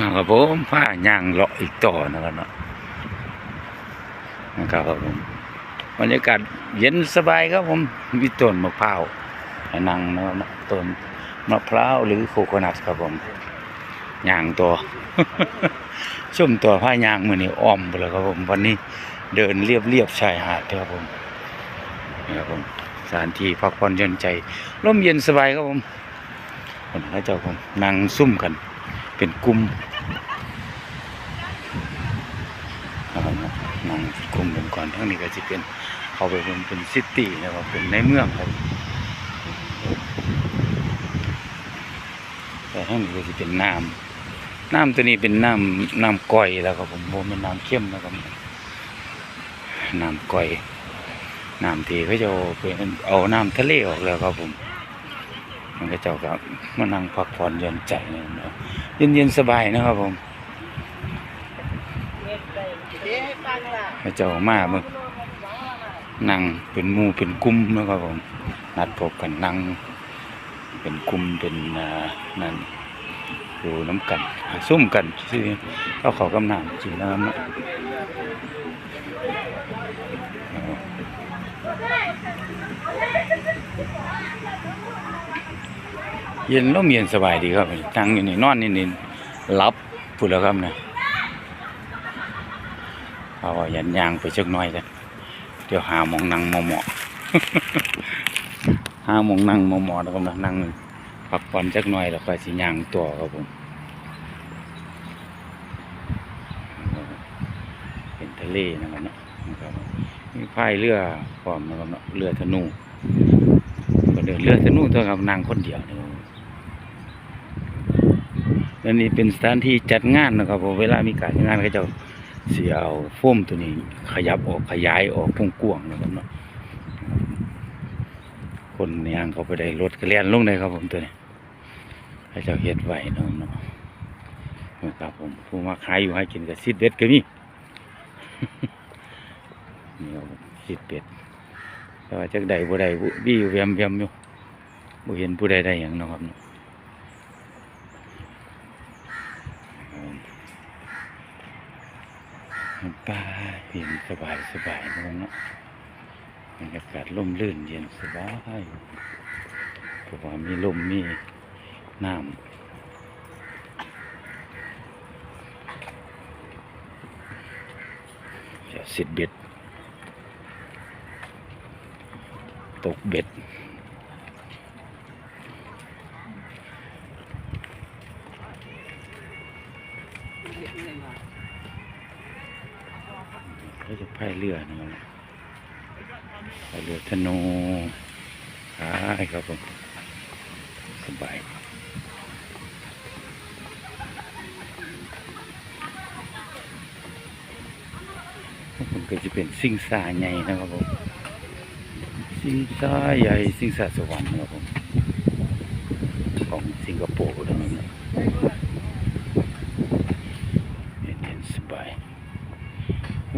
นะครับผมผ้าย่างเลาะอีกต่อนะครับเนาะนะครับผมบรรยากาศเย็นสบายครับผมมีต้นมะพร้าวนั่งนะครับต้นมะพร้าวหรือโคโคนัทครับผมย่างตัวชุ่มตัวผ้ายางมือนี่อ้อมไปแล้วครับผมวันนี้เดินเรียบเรียบๆชายหาดครับผมนี่ครับผมสถานที่พักผ่อนหย่อนใจร่มเย็นสบายครับผมคนพระเจ้าผมนั่งซุ่มกัน เป็นกลุ่ม นะครับนั่งกลุ่มกันก่อนทั้งนี้ก็จะเป็นเขาไปเป็นเป็นซิตี้นะครับเป็นในเมืองครับแต่ทั้งนี้ก็จะเป็นน้ำน้ำตัวนี้เป็นน้ำน้ำก้อยแล้วครับผมโมเป็นน้ำเข้มนะครับน้ำก้อยน้ำทีเขาจะเป็นเอาน้ำทะเลออกแล้วครับผมมันก็เจ้าครับมานั่งพักผ่อนหย่อนใจเนี่ยเนาะเย็นเย็นๆสบายนะครับผม เจ้ามาเมื่อนั่งเป็นมูเป็นกลุ่มนะครับผมนัดพบกันนั่งเป็นกลุ่มเป็นนั่นอยู่น้ำกันซุ่มกันชื่อเขาขากำนำชื่อนะครับเนะเย็นร่มเย็นสบายดีครับนั่งอยู่นี่นอนนี่นี่รับพูดแล้วครับนะ เอาว่ายันยางไปจักหน่อยกันเดี๋ยวหาหมองนั่งเหมาะๆหาหมองนั่งเหมาะๆแล้วก็นั่งพักผ่อนจักหน่อยแล้วก็สิยางตัวครับผมเป็นทะเลนะครับเนาะนะครับมีพายเรือพร้อมนะครับเนาะเรือธนูก็เดินเรือธนูตัวครับนั่งคนเดียวนะครับและนี่เป็นสถานที่จัดงานนะครับผมเวลามีการจัดงานก็จะ เสียเอาโฟมตัวนี้ ขยับออกขยายออกพุ่งกว้างๆนะครับเนาะคนยางเขาไปได้รถกระเลียนลงเลยครับผมตัวนี้ให้เจ้าเฮ็ดไหวเนาะเนาะครับผมผู้มาขายอยู่ให้กินกับซิดเด็ดก็มีนี่ครับผมสิบเป็ดแต่ว่าจักใดบ่ใดบุบี้อยู่แวมแวมอยู่บ่เห็นผู้ใดได้หยังนะครับเนาะ ป้าเห็นสบายสบายเนะเนาะบรรยากาศร่มรื่นเย็นสบายเพราะว่ามีลมมีน้ำสิดเบ็ด ตกเบ็ด จะพายเรือนะครับพายเรือธนูขายครับผมสบายมันก็จะเป็นสิ่งสาใหญ่นะครับผมสิ่งสาใหญ่สิ่งสาสวรรค์นะครับผมของสิงคโปร์นะครับเนี่ยเย็นๆสบาย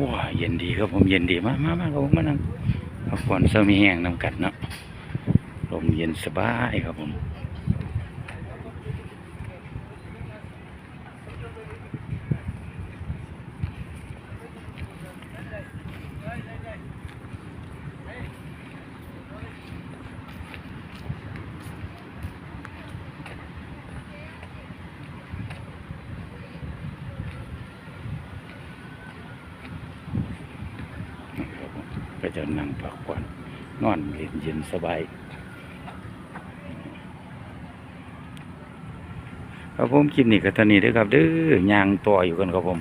ว้า เย็นดีครับผมเย็นดีมากมากมากผมมานั่งพักผ่อนเสมีแห้งน้ำกัดเนาะลมเย็นสบายครับผม นะครับผม ก็จะนั่งพักผ่อนนอนเย็นเย็นสบายครับผมคลิปนี้ก็เท่านี้ด้วยครับเด้อยางต่ออยู่กันครับผม